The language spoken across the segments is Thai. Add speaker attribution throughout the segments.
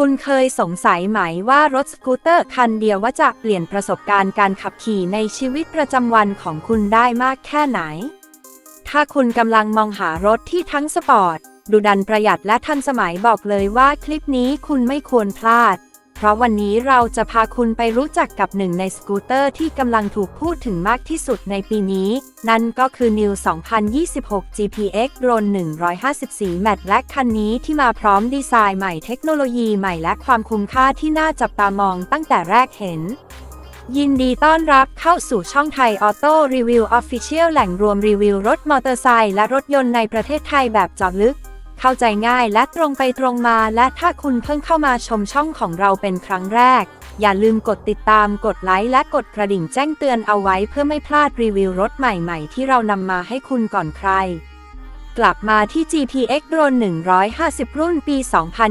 Speaker 1: คุณเคยสงสัยไหมว่ารถสกูตเตอร์คันเดียวว่าจะเปลี่ยนประสบการณ์การขับขี่ในชีวิตประจำวันของคุณได้มากแค่ไหน ถ้าคุณกำลังมองหารถที่ทั้งสปอร์ต ดูดันประหยัดและทันสมัยบอกเลยว่าคลิปนี้คุณไม่ควรพลาด เพราะวันนี้เราจะพาคุณไปรู้จักกับหนึ่งในสกูตเตอร์ที่กำลังถูกพูดถึงมากที่สุดในปีนี้ นั่นก็คือ New 2026 GPX Drone 154แมตและคันนี้ที่มาพร้อมดีไซน์ใหม่เทคโนโลยีใหม่และความคุ้มค่าที่น่าจับตามองตั้งแต่แรกเห็นยินดีต้อนรับเข้าสู่ช่องไทยออโต้รีวิวออฟฟิเชียลแหล่งรวมรีวิวรถมอเตอร์ไซค์และรถยนต์ในประเทศไทยแบบเจาะลึก เข้าใจง่ายและตรงไปตรงมา และถ้าคุณเพิ่งเข้ามาชมช่องของเราเป็นครั้งแรก อย่าลืมกดติดตามกดไลค์และกดกระดิ่งแจ้งเตือนเอาไว้เพื่อไม่พลาดรีวิวรถใหม่ๆ ที่เรานำมาให้คุณก่อนใคร กลับมาที่ GPX Drone 150 รุ่นปี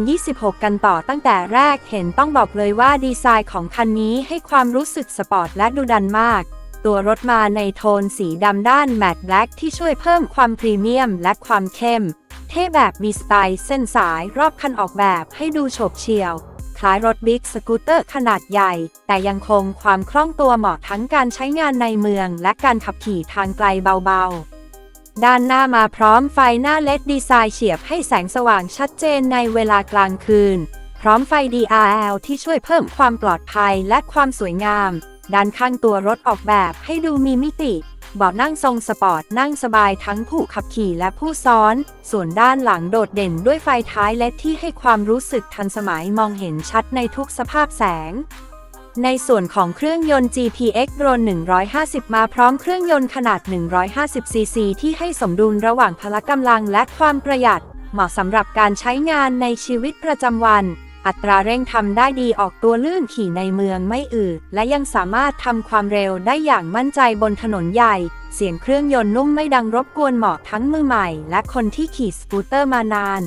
Speaker 1: 2026 กันต่อตั้งแต่แรกเห็นต้องบอกเลยว่าดีไซน์ของคันนี้ให้ความรู้สึกสปอร์ตและดูดันมาก ตัวรถมาในโทนสีดำด้านแมตต์แบล็กที่ช่วยเพิ่มความพรีเมียมและความเข้ม เท่แบบมีสไตล์เส้นสายรอบคันออกแบบให้ดูโฉบเฉี่ยว คล้ายรถบิ๊กสกูตเตอร์ขนาดใหญ่ แต่ยังคงความคล่องตัวเหมาะทั้งการใช้งานในเมือง และการขับขี่ทางไกลเบาๆด้านหน้ามาพร้อมไฟหน้าเลดดีไซน์เฉียบให้แสงสว่างชัดเจนในเวลากลางคืน พร้อมไฟ DRL ที่ช่วยเพิ่มความปลอดภัยและความสวยงาม ด้านข้างตัวรถออกแบบให้ดูมีมิติ เบาะนั่งทรงสปอร์ตนั่งสบายทั้งผู้ขับขี่และผู้ซ้อน ส่วนด้านหลังโดดเด่นด้วยไฟท้ายเลดที่ให้ความรู้สึกทันสมัยมองเห็นชัดในทุกสภาพแสงในส่วนของเครื่องยนต์ GPX Drone 150 มาพร้อมเครื่องยนต์ขนาด 150ซีซีที่ให้สมดุลระหว่างพละกำลังและความประหยัด เหมาะสำหรับการใช้งานในชีวิตประจำวัน อัตราเร่งทำได้ดีออกตัวลื่นขี่ในเมืองไม่อืดและยังสามารถทำความเร็วได้อย่างมั่นใจบนถนนใหญ่ เสียงเครื่องยนต์นุ่มไม่ดังรบกวนเหมาะทั้งมือใหม่ และคนที่ขี่สกูตเตอร์มานาน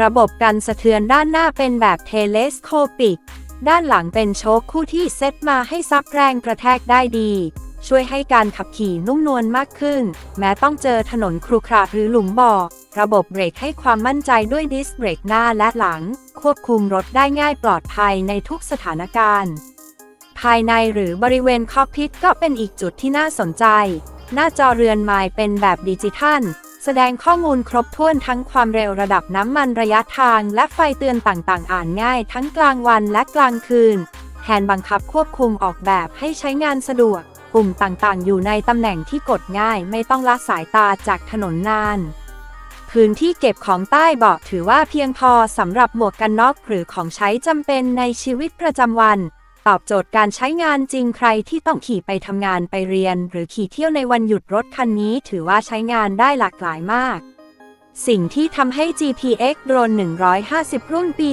Speaker 1: ระบบกันสะเทือนด้านหน้าเป็นแบบเทเลสโคปิก ด้านหลังเป็นโชคคู่ที่เซตมาให้ซับแรงกระแทกได้ดีช่วยให้การขับขี่นุ่มนวลมากขึ้น แม้ต้องเจอถนนครุขระหรือหลุมบ่อ ระบบเบรกให้ความมั่นใจด้วยดิสเบรกหน้าและหลัง ควบคุมรถได้ง่ายปลอดภัยในทุกสถานการณ์ ภายในหรือบริเวณคอกพิทก็เป็นอีกจุดที่น่าสนใจ หน้าจอเรือนไม้เป็นแบบดิจิทัล แสดงข้อมูลครบถ้วนทั้งความเร็วระดับน้ำมันระยะทางและไฟเตือนต่างๆ อ่านง่ายทั้งกลางวันและกลางคืน แทนบังคับควบคุมออกแบบให้ใช้งานสะดวก ปุ่มต่างๆ อยู่ในตำแหน่งที่กดง่ายไม่ต้องละสายตาจากถนนนาน พื้นที่เก็บของใต้เบาะถือว่าเพียงพอสำหรับหมวกกันน็อกหรือของใช้จำเป็นในชีวิตประจำวัน ตอบโจทย์การใช้งานจริงใครที่ต้องขี่ไปทำงานไปเรียน หรือขี่เที่ยวในวันหยุดรถคันนี้ ถือว่าใช้งานได้หลากหลายมาก สิ่งที่ทำให้ GPX Drone 150 รุ่นปี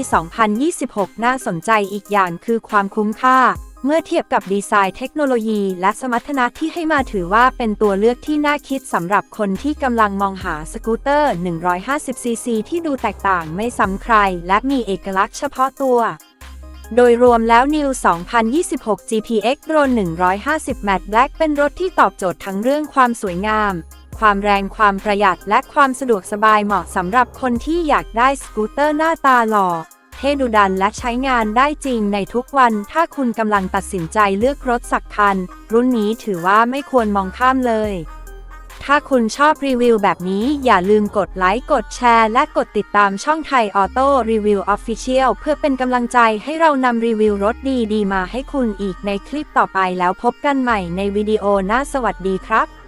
Speaker 1: 2026 น่าสนใจอีกอย่างคือความคุ้มค่า เมื่อเทียบกับดีไซน์เทคโนโลยี และสมรรถนะที่ให้มาถือว่าเป็นตัวเลือกที่น่าคิดสำหรับคนที่กำลังมองหาสกูตเตอร์ 150cc ที่ดูแตกต่างไม่ซ้ำใคร และมีเอกลักษณ์เฉพาะตัว โดยรวมแล้ว New 2026 GPX r o n 150 Matte Black เป็นรถที่ตอบโจทย์ทั้งเรื่องความสวยงาม ความแรงความประหยัดและความสะดวกสบายเหมาะสำหรับคนที่อยากได้สกูตเตอร์หน้าตาหล่อ เท่ดุดันและใช้งานได้จริงในทุกวัน ถ้าคุณกำลังตัดสินใจเลือกรถสักคัน รุ่นนี้ถือว่าไม่ควรมองข้ามเลย ถ้าคุณชอบรีวิวแบบนี้อย่าลืมกดไลค์ กดแชร์ และกดติดตามช่องไทยออโต้รีวิวออฟฟิเชียลเพื่อเป็นกำลังใจให้เรานำรีวิวรถดีๆมาให้คุณอีกในคลิปต่อไปแล้วพบกันใหม่ในวิดีโอหน้าสวัสดีครับ